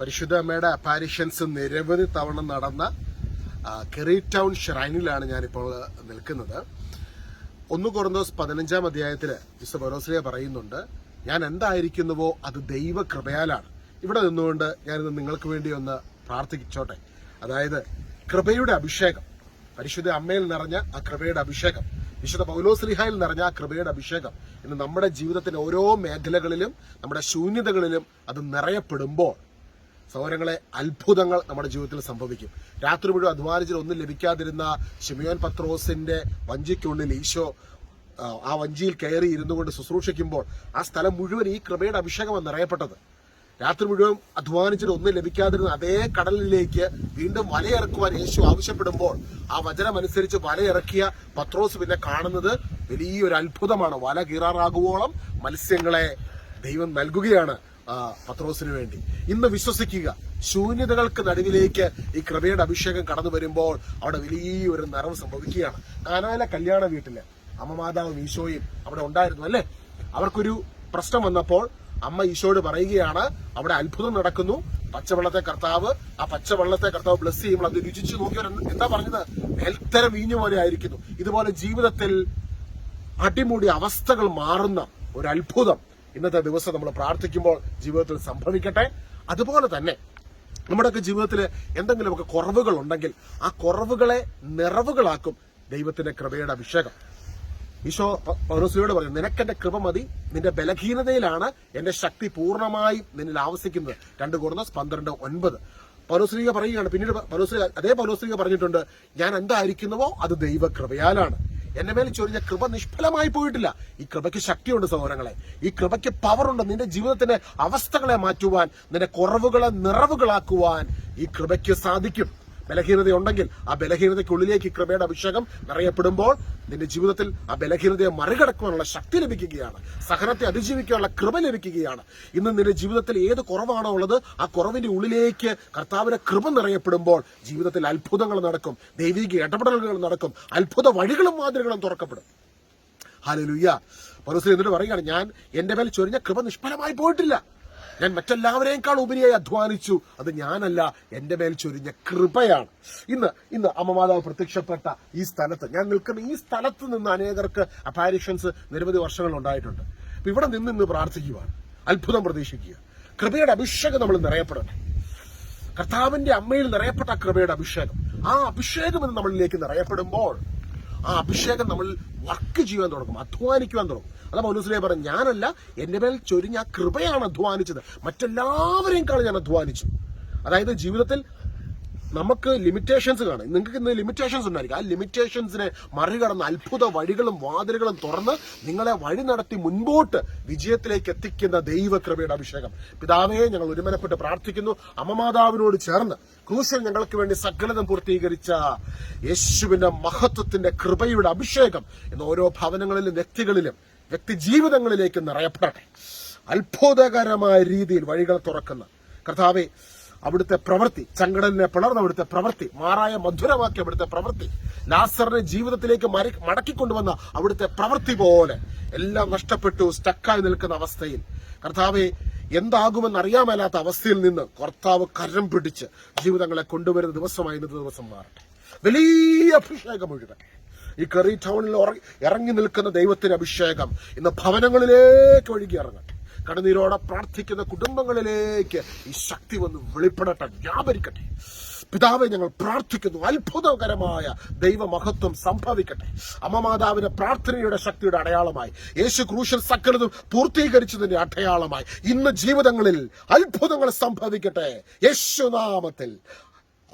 പരിശുദ്ധ അമ്മയുടെ അപ്പാരിഷൻസ് നിരവധി തവണ നടന്ന കെറി ടൗൺ ഷ്രൈനിലാണ് ഞാനിപ്പോൾ നിൽക്കുന്നത്. ഒന്ന് കുറന്തോസ് പതിനഞ്ചാം അധ്യായത്തിൽ വിശുദ്ധ പൗലോസ്ലിയ പറയുന്നുണ്ട് ഞാൻ എന്തായിരിക്കുന്നുവോ അത് ദൈവ കൃപയാലാണ് ഇവിടെ നിന്നുകൊണ്ട് ഞാനിന്ന് നിങ്ങൾക്ക് വേണ്ടി ഒന്ന് പ്രാർത്ഥിച്ചോട്ടെ. അതായത് കൃപയുടെ അഭിഷേകം. പരിശുദ്ധ അമ്മയിൽ നിറഞ്ഞ ആ കൃപയുടെ അഭിഷേകം. വിശുദ്ധ പൗലോസ്ലിഹായിൽ നിറഞ്ഞ ആ കൃപയുടെ അഭിഷേകം. ഇന്ന് നമ്മുടെ ജീവിതത്തിന്റെ ഓരോ മേഖലകളിലും നമ്മുടെ ശൂന്യതകളിലും അത് നിറയപ്പെടുമ്പോൾ സൗരങ്ങളെ അത്ഭുതങ്ങൾ നമ്മുടെ ജീവിതത്തിൽ സംഭവിക്കും. രാത്രി മുഴുവൻ അധ്വാനിച്ചിൽ ഒന്നും ലഭിക്കാതിരുന്ന ഷിമിയോൻ പത്രോസിന്റെ വഞ്ചിക്കുള്ളിൽ ഈശോ ആ, വഞ്ചിയിൽ കയറി ഇരുന്നു കൊണ്ട് ശുശ്രൂഷിക്കുമ്പോൾ ആ സ്ഥലം മുഴുവൻ ഈ കൃപയുടെ അഭിഷേകമാണ് നിറയപ്പെട്ടത്. രാത്രി മുഴുവൻ അധ്വാനിച്ചിട്ട് ഒന്നും ലഭിക്കാതിരുന്ന അതേ കടലിലേക്ക് വീണ്ടും വലയിറക്കുവാൻ യേശു ആവശ്യപ്പെടുമ്പോൾ ആ വചനമനുസരിച്ച് വലയിറക്കിയ പത്രോസ് പിന്നെ കാണുന്നത് വലിയൊരു അത്ഭുതമാണ്. വല കീറാറാകുവോളം മത്സ്യങ്ങളെ ദൈവം നൽകുകയാണ്. പത്രോസിന് വേണ്ടി. ഇന്ന് വിശ്വസിക്കുക. ശൂന്യതകൾക്ക് നടുവിലേക്ക് ഈ കൃപയുടെ അഭിഷേകം കടന്നു വരുമ്പോൾ അവിടെ വലിയൊരു നിറവ് സംഭവിക്കുകയാണ്. കാനാല കല്യാണ വീട്ടിൽ അമ്മമാതാവും ഈശോയും അവിടെ ഉണ്ടായിരുന്നു അല്ലേ? അവർക്കൊരു പ്രശ്നം വന്നപ്പോൾ അമ്മ ഈശോയോട് പറയുകയാണ് അവിടെ അത്ഭുതം നടക്കുന്നു. പച്ചവെള്ളത്തെ കർത്താവ് ആ പച്ചവെള്ളത്തെ കർത്താവ് ബ്ലസ് ചെയ്യുമ്പോൾ അത് രുചിച്ചു നോക്കിയവർ എന്താ പറഞ്ഞത്? മേൽത്തരം വീഞ്ഞു പോലെ ആയിരിക്കുന്നു. ഇതുപോലെ ജീവിതത്തിൽ അടിമുടി അവസ്ഥകൾ മാറുന്ന ഒരു അത്ഭുതം. ഇന്നത്തെ ദിവസം നമ്മൾ പ്രാർത്ഥിക്കുമ്പോൾ ജീവിതത്തിൽ സംഭവിക്കട്ടെ. അതുപോലെ തന്നെ നമ്മുടെയൊക്കെ ജീവിതത്തിൽ എന്തെങ്കിലുമൊക്കെ കുറവുകൾ ഉണ്ടെങ്കിൽ ആ കുറവുകളെ നിറവുകളാക്കും ദൈവത്തിന്റെ കൃപയുടെ അഭിഷേകം. ഈശോ പൗരസിയോട് പറയും നിനക്കെന്റെ കൃപ മതി. നിന്റെ ബലഹീനതയിലാണ് എന്റെ ശക്തി പൂർണമായും നിന്നിൽ ആവശ്യിക്കുന്നത് രണ്ട് കോർന്നസ് പന്ത്രണ്ട് ഒൻപത്. പൗരസ്ത്രീക പറയുകയാണ് പിന്നീട് പൗലോസ്ലിക അതേ പൗരസ്ത്രീക പറഞ്ഞിട്ടുണ്ട് ഞാൻ എന്തായിരിക്കുന്നുവോ അത് ദൈവകൃപയാലാണ്. എന്റെ മേൽ ചൊരിഞ്ഞ കൃപ നിഷ്ഫലമായി പോയിട്ടില്ല. ഈ കൃപയ്ക്ക് ശക്തിയുണ്ട് സഹോദരങ്ങളെ. ഈ കൃപയ്ക്ക് പവറുണ്ട്. നിന്റെ ജീവിതത്തിന്റെ അവസ്ഥകളെ മാറ്റുവാൻ നിന്റെ കുറവുകളെ നിറവുകളാക്കുവാൻ ഈ കൃപയ്ക്ക് സാധിക്കും. ബലഹീനതയുണ്ടെങ്കിൽ ആ ബലഹീനതയ്ക്കുള്ളിലേക്ക് കൃപയുടെ അഭിഷേകം നിറയപ്പെടുമ്പോൾ നിന്റെ ജീവിതത്തിൽ ആ ബലഹീനതയെ മറികടക്കുവാനുള്ള ശക്തി ലഭിക്കുകയാണ്. സഹനത്തെ അതിജീവിക്കാനുള്ള കൃപ ലഭിക്കുകയാണ്. ഇന്ന് നിന്റെ ജീവിതത്തിൽ ഏത് കുറവാണോ ഉള്ളത് ആ കുറവിന്റെ ഉള്ളിലേക്ക് കർത്താവിന്റെ കൃപ നിറയപ്പെടുമ്പോൾ ജീവിതത്തിൽ അത്ഭുതങ്ങൾ നടക്കും. ദൈവിക ഇടപെടലുകൾ നടക്കും. അത്ഭുത വഴികളും മാതൃകളും തുറക്കപ്പെടും. ഹാലലുയ്യ പൗലോസ് എന്നിട്ട് പറയുകയാണ് ഞാൻ എന്റെ മേൽ ചൊരിഞ്ഞ കൃപ നിഷ്ഫലമായി പോയിട്ടില്ല. ഞാൻ മറ്റെല്ലാവരെക്കാൾ ഉപരിയായി അധ്വാനിച്ചു. അത് ഞാനല്ല എന്റെ മേൽ ചൊരിഞ്ഞ കൃപയാണ്. ഇന്ന് ഇന്ന് അമ്മമാതാവ് പ്രത്യക്ഷപ്പെട്ട ഈ സ്ഥലത്ത് ഞാൻ നിൽക്കുന്ന ഈ സ്ഥലത്ത് നിന്ന് അനേകർക്ക് അപ്പാരിഷൻസ് നിരവധി വർഷങ്ങൾ ഉണ്ടായിട്ടുണ്ട്. അപ്പൊ ഇവിടെ നിന്ന് ഇന്ന് പ്രാർത്ഥിക്കുവാണ് അത്ഭുതം പ്രതീക്ഷിക്കുക. കൃപയുടെ അഭിഷേകം നമ്മൾ നിറയപ്പെടട്ടെ. കർത്താവിന്റെ അമ്മയിൽ നിറയപ്പെട്ട കൃപയുടെ അഭിഷേകം. ആ അഭിഷേകം എന്ന് നമ്മളിലേക്ക് നിറയപ്പെടുമ്പോൾ ആ അഭിഷേകം നമ്മൾ വർക്ക് ചെയ്യാൻ തുടങ്ങും അധ്വാനിക്കുവാൻ തുടങ്ങും. അതാ പൗലൂസിലെ പറഞ്ഞു ഞാനല്ല എന്റെ മേൽ ചൊരിഞ്ഞ കൃപയാണ് അധ്വാനിച്ചത്. മറ്റെല്ലാവരെയും കാണും ഞാൻ അധ്വാനിച്ചു. അതായത് ജീവിതത്തിൽ നമുക്ക് ലിമിറ്റേഷൻസ് കാണും. നിങ്ങൾക്ക് ഇന്ന് ലിമിറ്റേഷൻസ് ഉണ്ടായിരിക്കും. ആ ലിമിറ്റേഷൻസിനെ മറികടന്ന് അത്ഭുത വഴികളും വാതിലുകളും തുറന്ന് നിങ്ങളെ വഴി നടത്തി മുൻപോട്ട് വിജയത്തിലേക്ക് എത്തിക്കുന്ന ദൈവകൃപയുടെ അഭിഷേകം. പിതാവേ ഞങ്ങൾ ഒരുമനപ്പെട്ട് പ്രാർത്ഥിക്കുന്നു. അമ്മമാതാവിനോട് ചേർന്ന് ക്രൂശൽ ഞങ്ങൾക്ക് വേണ്ടി സകലതം പൂർത്തീകരിച്ച യേശുവിന്റെ മഹത്വത്തിന്റെ കൃപയുടെ അഭിഷേകം എന്ന ഓരോ ഭവനങ്ങളിലും വ്യക്തികളിലും വ്യക്തി ജീവിതങ്ങളിലേക്ക് നിറയപ്പെടട്ടെ. അത്ഭുതകരമായ രീതിയിൽ വഴികൾ തുറക്കുന്ന കർത്താവെ അവിടുത്തെ പ്രവൃത്തി ചങ്കടലിനെ പിളർന്ന അവിടുത്തെ പ്രവൃത്തി മാറായ മധുരമാക്കി അവിടുത്തെ പ്രവൃത്തി ലാസറിനെ ജീവിതത്തിലേക്ക് മറി മടക്കിക്കൊണ്ടുവന്ന അവിടുത്തെ പ്രവൃത്തി പോലെ എല്ലാം നഷ്ടപ്പെട്ടു സ്റ്റക്കായി നിൽക്കുന്ന അവസ്ഥയിൽ. കർത്താവെ എന്താകുമെന്ന് അവസ്ഥയിൽ നിന്ന് കർത്താവ് കരം പിടിച്ച് ജീവിതങ്ങളെ കൊണ്ടുവരുന്ന ദിവസമായി ഇന്നത്തെ ദിവസം മാറട്ടെ. വലിയ അഭിഷേകം മുഴുവൻ ഈ കറി ടൗണിൽ ഇറങ്ങി നിൽക്കുന്ന ദൈവത്തിന്റെ അഭിഷേകം ഇന്ന് ഭവനങ്ങളിലേക്ക് ഒഴുകി ഇറങ്ങട്ടെ. കണ്ണുനീരോടെ പ്രാർത്ഥിക്കുന്ന കുടുംബങ്ങളിലേക്ക് ഈ ശക്തി വന്ന് വെളിപ്പെടട്ടെ വ്യാപരിക്കട്ടെ. പിതാവെ ഞങ്ങൾ പ്രാർത്ഥിക്കുന്നു. അത്ഭുതകരമായ ദൈവമഹത്വം സംഭവിക്കട്ടെ. അമ്മമാതാവിന്റെ പ്രാർത്ഥനയുടെ ശക്തിയുടെ അടയാളമായി. യേശു ക്രൂശൽ സകലതും പൂർത്തീകരിച്ചതിന്റെ അടയാളമായി. ഇന്ന് ജീവിതങ്ങളിൽ അത്ഭുതങ്ങൾ സംഭവിക്കട്ടെ. യേശുനാമത്തിൽ.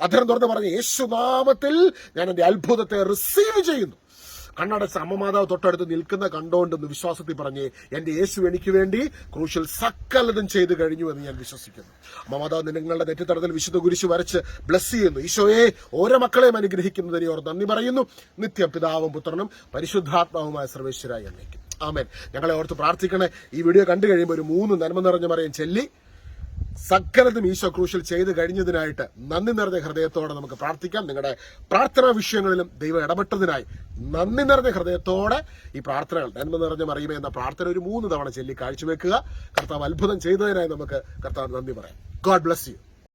അദ്ദേഹം തുറന്ന് പറഞ്ഞ യേശുനാമത്തിൽ ഞാൻ എന്റെ അത്ഭുതത്തെ റിസീവ് ചെയ്യുന്നു. കണ്ണടച്ച അമ്മമാതാവ് തൊട്ടടുത്ത് നിൽക്കുന്ന കണ്ടോണ്ടെന്ന് വിശ്വാസത്തിൽ പറഞ്ഞ് എന്റെ യേശു എനിക്ക് വേണ്ടി ക്രൂശിൽ സക്കലതും ചെയ്തു കഴിഞ്ഞു എന്ന് ഞാൻ വിശ്വസിക്കുന്നു. അമ്മമാതാവ് നിങ്ങളുടെ നെറ്റിത്തടത്തിൽ വിശുദ്ധ കുരിശ് വരച്ച് ബ്ലസ് ചെയ്യുന്നു. ഈശോയെ ഓരോ മക്കളെയും അനുഗ്രഹിക്കുന്നതിനെ ഓർ നന്ദി പറയുന്നു. നിത്യം പിതാവും പുത്രനും പരിശുദ്ധാത്മാവുമായ സർവേശ്വരായി എന്നേക്കും. ആമേൻ. ഞങ്ങളെ ഓർത്ത് പ്രാർത്ഥിക്കണേ. ഈ വീഡിയോ കണ്ടു കഴിയുമ്പോൾ ഒരു മൂന്ന് നന്മ നിറഞ്ഞ മറിയം ചെല്ലി സകലതും ഈശോ ക്രൂശിൽ ചെയ്ത് കഴിഞ്ഞതിനായിട്ട് നന്ദി നിറഞ്ഞ ഹൃദയത്തോടെ നമുക്ക് പ്രാർത്ഥിക്കാം. നിങ്ങളുടെ പ്രാർത്ഥനാ വിഷയങ്ങളിലും ദൈവം ഇടപെട്ടതിനായി നന്ദി നിറഞ്ഞ ഹൃദയത്തോടെ ഈ പ്രാർത്ഥനകൾ നന്മ നിറഞ്ഞ മറിയുമേ എന്ന പ്രാർത്ഥന ഒരു മൂന്ന് തവണ ചൊല്ലി കാഴ്ചവെക്കുക. കർത്താവ് അത്ഭുതം ചെയ്തതിനായി നമുക്ക് കർത്താവ് നന്ദി പറയാം. God bless you